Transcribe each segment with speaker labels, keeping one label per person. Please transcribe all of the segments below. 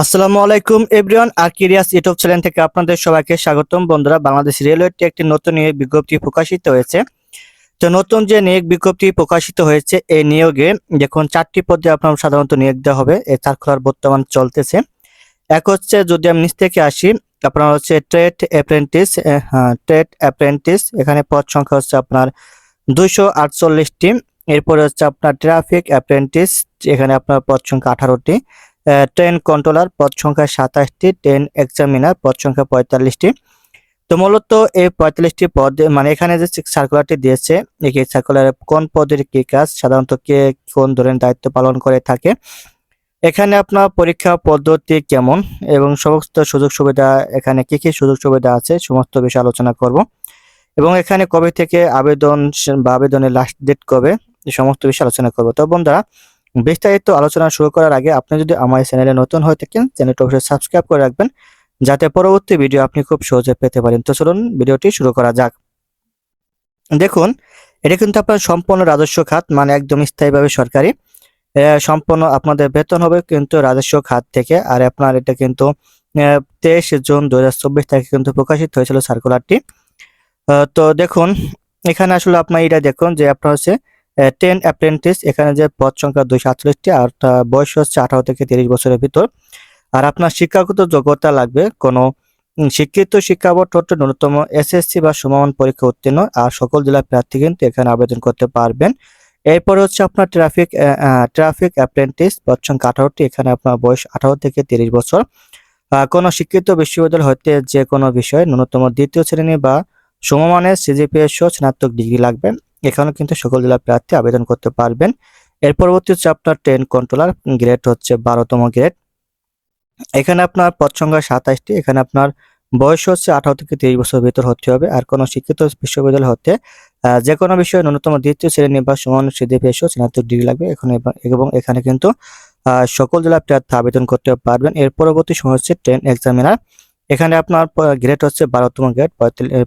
Speaker 1: আসসালামু আলাইকুম, এভরিওয়ান। আর কিরিয়াস ইউটিউব চ্যানেল থেকে আপনাদের সবাইকে স্বাগতম। বন্ধুরা, বাংলাদেশ রেলওয়েতে একটি নতুন নিয়োগ বিজ্ঞপ্তি প্রকাশিত হয়েছে। তো নতুন যে নিয়োগ বিজ্ঞপ্তি প্রকাশিত হয়েছে, এই নিয়োগে দেখুন, চারটি পদে আপনার সাধারণত নিয়োগ দেওয়া হবে। এই সার্কুলার বর্তমান চলতেছে। এক হচ্ছে, যদি আমি নিচ থেকে আসি, আপনার হচ্ছে ট্রেড অ্যাপ্রেন্টিস হ্যাঁ ট্রেড অ্যাপ্রেন্টিস এখানে পদ সংখ্যা হচ্ছে আপনার দুইশো আটচল্লিশটি। এরপরে হচ্ছে আপনার ট্রাফিক অ্যাপ্রেন্টিস এখানে আপনার পদ সংখ্যা আঠারোটি। ট্রেন কন্ট্রোলার পদ সংখ্যা সাতাশটি ট্রেন এক্সামিনার পদ সংখ্যা পঁয়তাল্লিশটি। তো মূলত এই পঁয়তাল্লিশটি পদ মানে এখানে যে সার্কুলারটি দিয়েছে, এই সার্কুলারে কোন পদের কি কাজ, সাধারণত কে কোন ধরনের দায়িত্ব পালন করে থাকে। এখানে আপনার পরীক্ষা পদ্ধতি কেমন এবং সমস্ত সুযোগ সুবিধা, এখানে কি কি সুযোগ সুবিধা আছে, সমস্ত বিষয়ে আলোচনা করব। এবং এখানে কবে থেকে আবেদন, বা আবেদনের লাস্ট ডেট কবে সমস্ত বিষয়ে আলোচনা করব। তো বন্ধুরা বিস্তারিত আলোচনা শুরু করার আগে আপনি যদি আমার চ্যানেলে নতুন হয়ে থাকেন, চ্যানেলটি অবশ্যই সাবস্ক্রাইব করে রাখবেন, যাতে পরবর্তী ভিডিও আপনি খুব সহজে পেতে পারেন। তো চলুন ভিডিওটি শুরু করা যাক। দেখুন, এটা কিন্তু আপনার সম্পূর্ণ রাজস্ব খাত মানে একদম স্থায়ীভাবে সরকারি। সম্পূর্ণ আপনাদের বেতন হবে কিন্তু রাজস্ব খাত থেকে, আর আপনার এটা কিন্তু তেইশ জুন দু হাজার চব্বিশ তারিখে কিন্তু প্রকাশিত হয়েছিল সার্কুলারটি তো দেখুন, এখানে আসলে আপনার এটা দেখুন যে আপনার হচ্ছে টেন অ্যাপ্রেন্টিস এখানে যে পদ সংখ্যা দুইশো আটচল্লিশটি, আর বয়স হচ্ছে আঠারো থেকে তিরিশ বছরের ভিতর। আর আপনার শিক্ষাগত যোগ্যতা লাগবে কোনো শিক্ষিত শিক্ষা হচ্ছে ন্যূনতম এসএসসি বা সমমান পরীক্ষা উত্তীর্ণ, আর সকল জেলার প্রার্থী কিন্তু এখানে আবেদন করতে পারবেন। এরপরে হচ্ছে আপনার ট্রাফিক ট্রাফিক অ্যাপ্রেন্টিস পদ সংখ্যা আঠারোটি, এখানে আপনার বয়স আঠারো থেকে তিরিশ বছর। কোনো শিক্ষিত বিশ্ববিদ্যালয় হতে যে কোনো বিষয়ে ন্যূনতম দ্বিতীয় শ্রেণি বা সমমানের সিজিপিএ সহ স্নাতক ডিগ্রি লাগবে। এখানে কিন্তু সকল জেলার প্রার্থী আবেদন করতে পারবেন। এর পরবর্তী হচ্ছে আপনার ট্রেন কন্ট্রোলার গ্রেড হচ্ছে বারোতম গ্রেড এখানে আপনার পদ সংখ্যা সাতাশটি, এখানে আপনার বয়স হচ্ছে আঠারো থেকে তিরিশ বছর ভিতর হতে হবে আর কোনো শিক্ষিত বিশ্ববিদ্যালয় হতে যে কোনো বিষয়ে ন্যূনতম দ্বিতীয় শ্রেণি বা সমান সিদ্ধিপেশ স্নাতক ডিগ্রি লাগবে। এখানে এবং এখানে কিন্তু সকল জেলার প্রার্থী আবেদন করতে পারবেন। এর পরবর্তী সময় হচ্ছে ট্রেন এক্সামিনার এখানে আপনার গ্রেড হচ্ছে বারোতম গ্রেড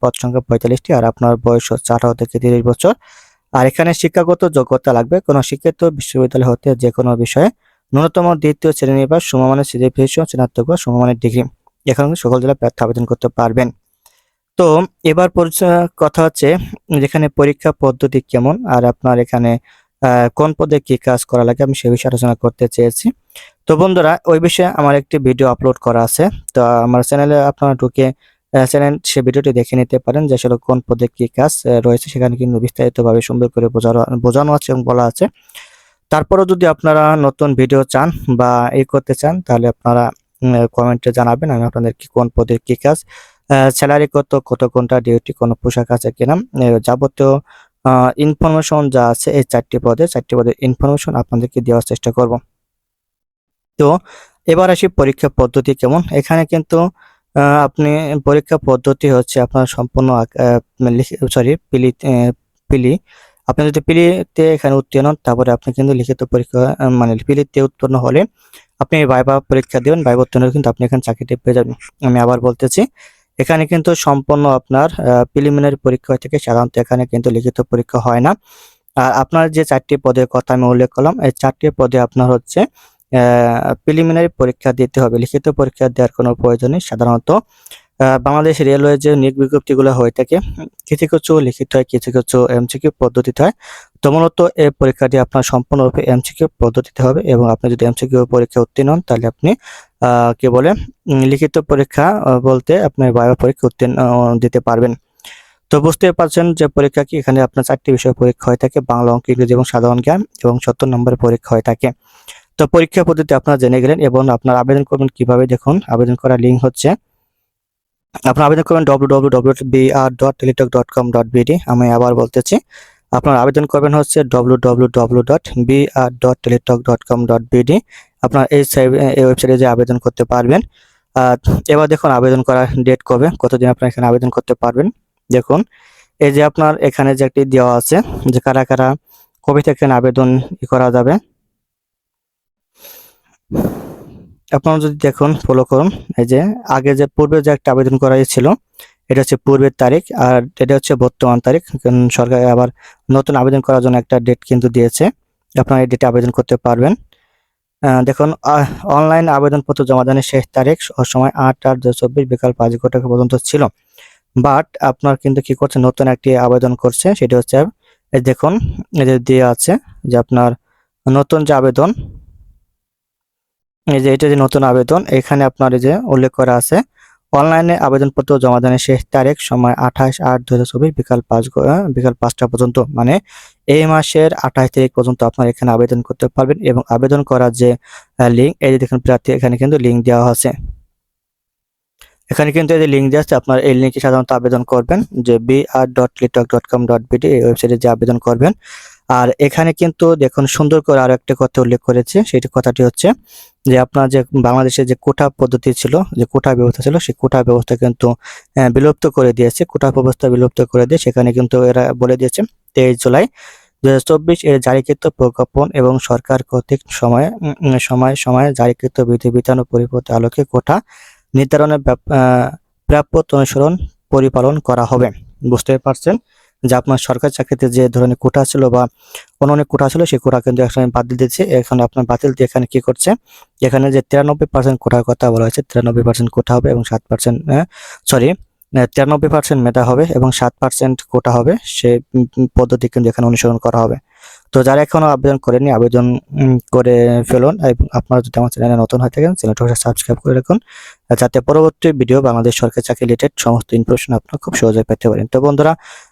Speaker 1: পদ সংখ্যা পঁয়তাল্লিশটি, আর আপনার বয়স হচ্ছে আঠারো থেকে তিরিশ বছর। আর এখানে শিক্ষাগত যোগ্যতা লাগবে। কোনো শিক্ষিত বিশ্ববিদ্যালয় হতে যে কোনো বিষয়ে ন্যূনতম দ্বিতীয় শ্রেণি বা সমমানের সিজিপিএ স্নাতক বা সমমানের ডিগ্রি এখানে সকল জেলা প্রার্থী আবেদন করতে পারবেন। তো এবার কথা হচ্ছে যেখানে পরীক্ষা পদ্ধতি কেমন? আর আপনার এখানে কোন পদে কি কাজ করা লাগে আমি সে বিষয়ে আলোচনা করতে চেয়েছি। তো বন্ধুরা, ওই বিষয়ে আমার একটি ভিডিও আপলোড করা আছে। তো আমার চ্যানেলে আপনারা ঢুকে চ্যানেল সে ভিডিওটি দেখে নিতে পারেন যে আসলে কোন পদে কি কাজ রয়েছে। সেখানে কিন্তু বিস্তারিতভাবে সুন্দর করে বোঝানো বোঝানো আছে এবং বলা আছে। তারপরেও যদি আপনারা নতুন ভিডিও চান বা এই করতে চান, তাহলে আপনারা কমেন্টে জানাবেন আমি আপনাদের কি, কোন পদের কি কাজ স্যালারি কত কত ঘণ্টা ডিউটি কোনো পোশাক আছে কিনা যাবতীয় ইনফরমেশন যা আছে এই চারটি পদে, চারটি পদের ইনফরমেশন আপনাদেরকে দেওয়ার চেষ্টা করব। তো এবার আসি পরীক্ষা পদ্ধতি কেমন? এখানে কিন্তু আপনি পরীক্ষা পদ্ধতি হচ্ছে আপনার সম্পূর্ণ সরি পিলি পিলি। আপনি যদি পিলিতে এখানে উত্তীর্ণ হন, তারপরে আপনি কিন্তু লিখিত পরীক্ষা মানে পিলিতে উত্তীর্ণ হলে আপনি ভাইবা পরীক্ষা দেবেন ভাইবা উত্তীর্ণ কিন্তু আপনি এখানে চাকরিটি পেয়ে যাবেন। আমি আবার বলতেছি এখানে কিন্তু সম্পূর্ণ আপনার প্রিলিমিনারি পরীক্ষা থেকে সাধারণত এখানে কিন্তু লিখিত পরীক্ষা হয় না। আর আপনার যে চারটি পদের কথা আমি উল্লেখ করলাম, এই চারটি পদে আপনার হচ্ছে প্রিলিমিনারি পরীক্ষা দিতে হবে। লিখিত পরীক্ষা দেওয়ার কোনো প্রয়োজন নেই। সাধারণত বাংলাদেশ রেলওয়ে যে নিয়োগ বিজ্ঞপ্তিগুলো হয়ে থাকে কিছু কিছু লিখিত হয় কিছু কিছু এমসিকিউ পদ্ধতিতে হয়। তো মূলত এই পরীক্ষাটি আপনার সম্পূর্ণরূপে এমসিকিউ পদ্ধতিতে হবে এবং আপনি যদি এমসিকিউ পরীক্ষা উত্তীর্ণ হন, তাহলে আপনি কি বলে লিখিত পরীক্ষা বলতে আপনি বায়ো পরীক্ষা উত্তীর্ণ দিতে পারবেন। তো বুঝতে পারছেন যে পরীক্ষা কি, এখানে আপনার চারটি বিষয় পরীক্ষা হয়ে থাকে, বাংলা, অঙ্ক, ইংরেজি এবং সাধারণ জ্ঞান এবং সত্তর নম্বরের পরীক্ষা হয়ে থাকে। তো পরীক্ষা পদ্ধতি আপনারা জেনে গেলেন এবং আপনার আবেদন করবেন কীভাবে, দেখুন, আবেদন করার লিঙ্ক হচ্ছে আপনার আবেদন করবেন BR dot Teletalk dot com dot আমি আবার বলতেছি। আপনার আবেদন করবেন হচ্ছে W W dot dot Teletalk dot com dot আপনার এই এই ওয়েবসাইটে যে আবেদন করতে পারবেন এবার দেখুন আবেদন করার ডেট কবে, কতদিন আপনার এখানে আবেদন করতে পারবেন। দেখুন, এই যে আপনার এখানে যে একটি দেওয়া আছে, যে কারা কারা কবে থেকে আবেদন করা যাবে। আপনারা যদি দেখুন ফলো করুন, এই যে আগে যে পূর্বে যে একটা আবেদন করা ছিল এটা হচ্ছে পূর্বের তারিখ আর এটা হচ্ছে বর্তমান তারিখ। সরকার আবার নতুন আবেদন করার জন্য একটা ডেট কিন্তু দিয়েছে। আপনারা এই ডেটে আবেদন করতে পারবেন। দেখুন অনলাইন আবেদনপত্র জমা দানের শেষ তারিখ সময় আট আট দু চব্বিশ বিকাল পাঁচ ঘণ্টা পর্যন্ত ছিল। বাট আপনার কিন্তু কি করছে, নতুন একটি আবেদন করছে, সেটি হচ্ছে দেখুন এদের দিয়ে আছে যে আপনার নতুন যে আবেদন এই যে এটা যে নতুন আবেদন, এখানে আপনার যে উল্লেখ করা আছে, অনলাইনে আবেদনপত্র জমা দানের শেষ তারিখ সময় আঠাশ আট দু হাজার বিকাল পাঁচ বিকাল পাঁচটা পর্যন্ত। মানে এই মাসের আঠাশ তারিখ পর্যন্ত আপনার এখানে আবেদন করতে পারবেন এবং আবেদন করার যে লিঙ্ক এই যে দেখুন প্রার্থী, এখানে কিন্তু লিঙ্ক দেওয়া আছে। এখানে কিন্তু এই যে লিঙ্ক দেওয়া আছে, আপনার এই লিঙ্কে সাধারণত আবেদন করবেন, যে বি আর ডট লিটক ডট কম ডট বিডি এই ওয়েবসাইটে যে আবেদন করবেন। আর এখানে কিন্তু দেখুন সুন্দর করে আরও একটা কথা উল্লেখ করেছে সেটি কথাটি হচ্ছে যে আপনার যে বাংলাদেশে যে কোটা পদ্ধতি ছিল, যে কোটা ব্যবস্থা ছিল, সেই কোটা ব্যবস্থা কিন্তু বিলুপ্ত করে দিয়েছে। কোটা ব্যবস্থা বিলুপ্ত করে দিয়ে সেখানে কিন্তু এরা বলে দিয়েছে তেইশ জুলাই দু হাজার চব্বিশ এর জারিকৃত প্রজ্ঞাপন এবং সরকার কর্তৃক সময়ে সময়, সময়ে জারিকৃত বিধি বিধান ও পরিপত্র আলোকে কোটা নির্ধারণের প্রাপ্য অনুসরণ পরিপালন করা হবে। বুঝতে পারছেন? যে আপনার সরকারি চাকরিতে যে ধরনের কোটা ছিল বা অন্য অনেক কোটা ছিল, সেই কোটা কিন্তু এখানে বাতিল দিচ্ছে এখানে আপনার বাতিল দিয়ে এখানে কি করছে? এখানে যে তিরানব্বই পার্সেন্ট কোটার কথা বলা হয়েছে, তিরানব্বই পার্সেন্ট কোটা হবে এবং সাত পার্সেন্ট সরি তিরানব্বই পার্সেন্ট মেধা হবে এবং সাত পার্সেন্ট কোটা হবে। সে পদ্ধতি কিন্তু এখানে অনুসরণ করা হবে। তো যারা এখনও আবেদন করেনি আবেদন করে ফেলুন এবং আপনারা যদি আমার চ্যানেলে নতুন হয়ে থাকেন, চ্যানেলটা সাবস্ক্রাইব করে রাখুন। যাতে পরবর্তী ভিডিও বাংলাদেশ সরকারি চাকরি রিলেটেড সমস্ত ইনফরমেশন আপনারা খুব সহজে পেতে পারেন। তো বন্ধুরা